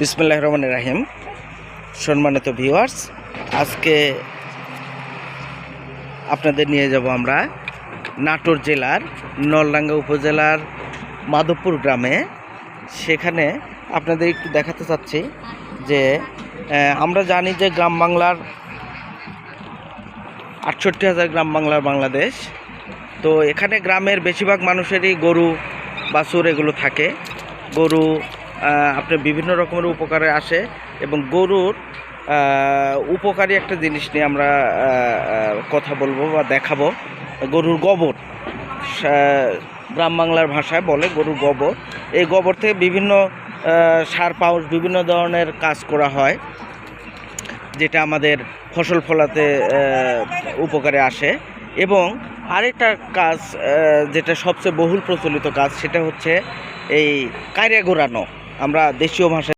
বিসমুল্লাহ রহমান রাহিম। সম্মানিত ভিউয়ার্স আজকে আপনাদের নিয়ে যাব আমরা নাটোর জেলার নলডাঙ্গা উপজেলার মাধবপুর গ্রামে। সেখানে আপনাদের একটু দেখাতে চাচ্ছি যে আমরা জানি যে গ্রাম বাংলার আটষট্টি হাজার গ্রাম বাংলার বাংলাদেশ। তো এখানে গ্রামের বেশিরভাগ মানুষেরই গরু, বাছুর এগুলো থাকে। গরু আপনার বিভিন্ন রকমের উপকারে আসে এবং গরুর উপকারী একটা জিনিস নিয়ে আমরা কথা বলব বা দেখাবো। গরুর গোবর। গ্রাম বাংলার ভাষায় বলে গরুর গোবর। এই গোবর থেকে বিভিন্ন সার পাউস বিভিন্ন ধরনের কাজ করা হয়, যেটা আমাদের ফসল ফলাতে উপকারে আসে। এবং আরেকটা কাজ যেটা সবচেয়ে বহুল প্রচলিত কাজ, সেটা হচ্ছে এই কায়রা ঘোরানো আমরা দেশীয় ভাষায়